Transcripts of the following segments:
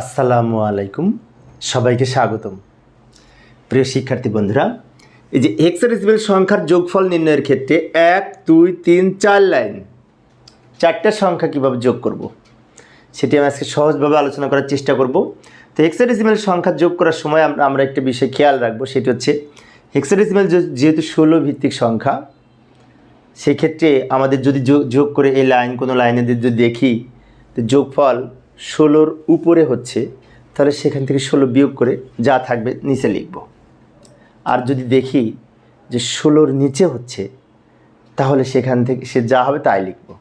আসসালামু আলাইকুম। সবাইকে স্বাগতম। প্রিয় শিক্ষার্থী বন্ধুরা, এই যে হেক্সাডেসিমেল সংখ্যার যোগফল নির্ণয়ের ক্ষেত্রে এক, দুই, তিন, চার লাইন, চারটা সংখ্যা কীভাবে যোগ করব। সেটি আমি আজকে সহজভাবে আলোচনা করার চেষ্টা করব। তো হেক্সাডেসিমেল সংখ্যা যোগ করার সময় আমরা একটা বিষয় খেয়াল রাখব, সেটি হচ্ছে হেক্সাডেসিমেল যেহেতু ষোলো ভিত্তিক সংখ্যা, সেক্ষেত্রে আমাদের যদি যোগ যোগ করে এই লাইন, কোনো লাইনে যদি দেখি, তো যোগফল ষোলোর উপরে হচ্ছে, তাহলে সেখান থেকে ষোলো বিয়োগ করে যা থাকবে নিচে লিখব। আর যদি দেখি যে ষোলোর নিচে হচ্ছে, তাহলে সেখান থেকে সে যা হবে তাই লিখব।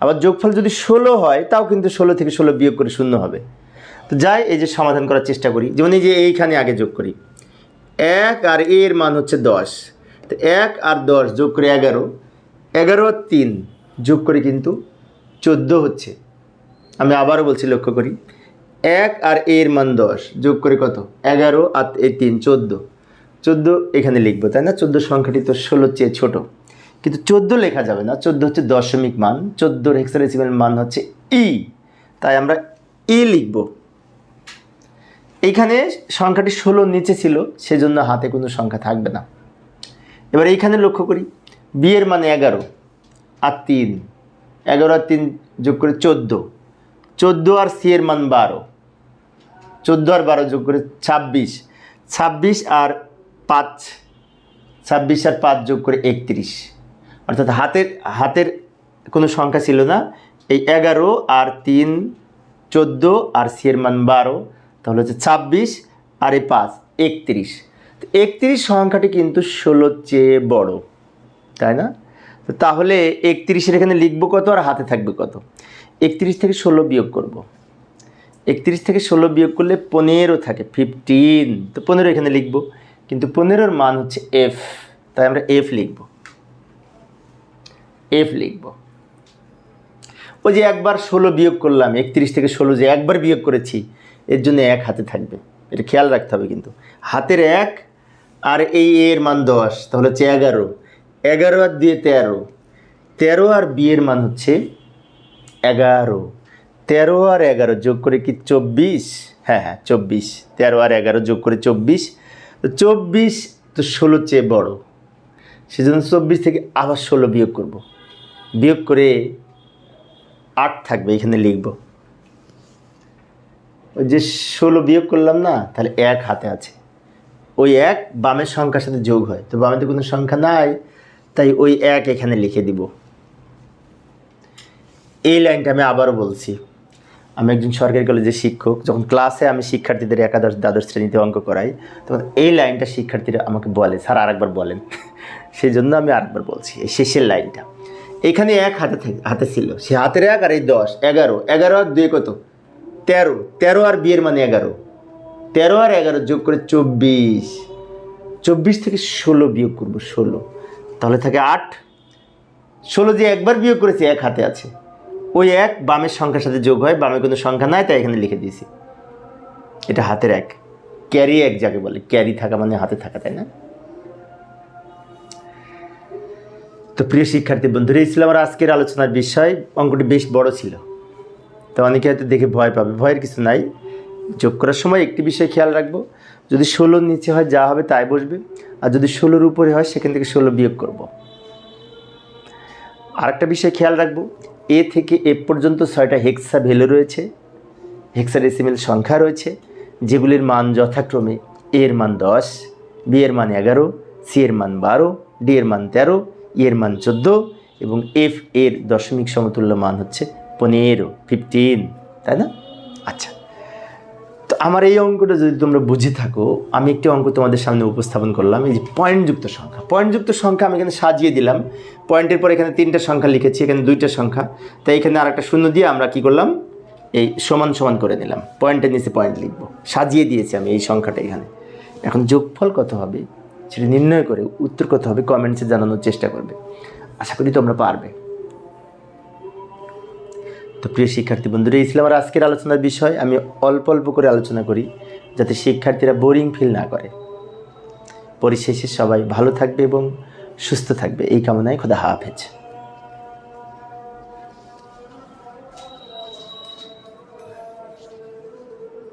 আবার যোগফল যদি ষোলো হয়, তাও কিন্তু ষোলো থেকে ষোলো বিয়োগ করে শূন্য হবে। তো যাই, এই যে সমাধান করার চেষ্টা করি। যেমন এই যে এইখানে আগে যোগ করি। এক আর এর মান হচ্ছে দশ। তো এক আর দশ যোগ করে এগারো। এগারো আর তিন যোগ করে কিন্তু চোদ্দ হচ্ছে। আমি আবারও বলছি, লক্ষ্য করি। এক আর এর মান দশ, যোগ করে কত? এগারো আর এই তিন, চোদ্দ। চোদ্দ এখানে লিখব, তাই না? চোদ্দ সংখ্যাটি তো ষোলোর চেয়ে ছোট। কিন্তু চোদ্দ লেখা যাবে না, চোদ্দ হচ্ছে দশমিক মান, চোদ্দোর হেক্সাডেসিমেল মান হচ্ছে ই তাই আমরা ই লিখব। এইখানে সংখ্যাটি ষোলোর নিচে ছিল, সেজন্য হাতে কোনো সংখ্যা থাকবে না। এবার এইখানে লক্ষ্য করি বিয়ের মানে এগারো আর তিন। এগারো আর তিন যোগ করে চোদ্দ। চোদ্দ আর সি এর মান বারো। চোদ্দ আর বারো যোগ করে ছাব্বিশ। ছাব্বিশ আর পাঁচ, ছাব্বিশ আর পাঁচ যোগ করে একত্রিশ। অর্থাৎ হাতের হাতের কোনো সংখ্যা ছিল না। এই এগারো আর তিন, চোদ্দ আর সি এর মান বারো। তাহলে হচ্ছে ছাব্বিশ আর এই পাঁচ, একত্রিশ। তো একত্রিশ সংখ্যাটি কিন্তু ষোলোর চেয়ে বড়, তাই না? তাহলে একত্রিশের এখানে লিখব কত আর হাতে থাকবে কত? একত্রিশ থেকে ষোলো বিয়োগ করব। একত্রিশ থেকে ষোলো বিয়োগ করলে পনেরো থাকে ফিফটিন তো পনেরো এখানে লিখব, কিন্তু পনেরোর মান হচ্ছে এফ তাই আমরা এফ লিখব। এফ লিখব। ওই যে একবার ষোলো বিয়োগ করলাম, একত্রিশ থেকে ষোলো যে একবার বিয়োগ করেছি, এর জন্য এক হাতে থাকবে। এটা খেয়াল রাখতে হবে কিন্তু। হাতের এক আর এই এর মান দশ, তাহলে হচ্ছে এগারো। এগারো আর দিয়ে তেরো। তেরো আর বিয়ের মান হচ্ছে এগারো। তেরো আর এগারো যোগ করে কি চব্বিশ? হ্যাঁ হ্যাঁ চব্বিশ। তেরো আর এগারো যোগ করে চব্বিশ। তো চব্বিশ তো ষোলোর চেয়ে বড়। সেজন্য চব্বিশ থেকে আবার ষোলো বিয়োগ করব। বিয়োগ করে আট থাকবে, এখানে লিখব। ওই যে ষোলো বিয়োগ করলাম না, তাহলে এক হাতে আছে। ওই এক বামের সংখ্যার সাথে যোগ হয়। তো বামে তো কোনো সংখ্যা নাই, তাই ওই এক এখানে লিখে দিব। এই লাইনটা আমি আবারও বলছি। আমি একজন সরকারি কলেজের শিক্ষক, যখন ক্লাসে আমি শিক্ষার্থীদের একাদশ দ্বাদশ শ্রেণীতে অঙ্ক করাই, তখন এই লাইনটা শিক্ষার্থীরা আমাকে বলে, স্যার আরেকবার বলেন। সেই জন্য আমি আরেকবার বলছি, এই শেষের লাইনটা। এখানে এক হাতে হাতে ছিল, সে হাতের এক আর এই দশ, এগারো এগারো আর দুই কত? তেরো তেরো আর বিয়ের মানে এগারো। তেরো আর এগারো যোগ করে চব্বিশ। চব্বিশ থেকে ষোলো বিয়োগ করব ষোলো। তাহলে থাকে আট। ষোলো যে একবার বিয়োগ করেছে, এক হাতে আছে। ওই এক বামের সংখ্যার সাথে যোগ হয় বামে কোনো সংখ্যা নাই, তাই এখানে লিখে দিয়েছি। এটা হাতের এক। ক্যারি এক যাকে বলে। ক্যারি থাকা মানে হাতে থাকা, তাই না? তো প্রিয় শিক্ষার্থী বন্ধুরা, এই ছিল আমার আজকের আলোচনার বিষয়। অঙ্কটি বেশ বড় ছিল। তো অনেকে হয়তো দেখে ভয় পাবে। ভয়ের কিছু নাই। যোগ করার সময় একটি বিষয় খেয়াল রাখব। যদি ষোলোর নিচে হয়, যা হবে তাই বসবে। আর যদি ষোলোর উপরে হয়, সেখান থেকে ষোলো বিয়োগ করব। আরেকটা বিষয় খেয়াল রাখব। এ থেকে এ পর্যন্ত ছয়টা হেক্সা ভ্যালু রয়েছে হেক্সা ডেসিমেল সংখ্যা রয়েছে, যেগুলির মান যথাক্রমে এর মান দশ, বি এর মান এগারো, সি এর মান বারো, ডি এর মান তেরো, ই এর মান চোদ্দ এবং এফ এর দশমিক সমতুল্য মান হচ্ছে পনেরো ফিফটিন তাই না? আচ্ছা। আমার এই অঙ্কটা যদি তোমরা বুঝে থাকো, আমি একটি অঙ্ক তোমাদের সামনে উপস্থাপন করলাম, এই যে পয়েন্টযুক্ত সংখ্যা। পয়েন্টযুক্ত সংখ্যা আমি এখানে সাজিয়ে দিলাম। পয়েন্টের পর এখানে তিনটা সংখ্যা লিখেছি, এখানে দুইটা সংখ্যা। তাই এখানে আর একটা শূন্য দিয়ে আমরা কি করলাম? এই সমান সমান করে নিলাম। পয়েন্টের নিচে পয়েন্ট লিখব। সাজিয়ে দিয়েছি আমি এই সংখ্যাটা এখানে। এখন যোগফল কত হবে? সেটা নির্ণয় করে উত্তর কত হবে? কমেন্টসে জানানোর চেষ্টা করবে। আশা করি তোমরা পারবে। তো প্রিয় শিক্ষার্থী বন্ধুরা ছিল আমার আজকের আলোচনার বিষয়। আমি অল্প অল্প করে আলোচনা করি, যাতে শিক্ষার্থীরা বোরিং ফিল না করে। পরিশেষে সবাই ভালো থাকবে এবং সুস্থ থাকবে। এই কামনায় খোদা হাফেজ।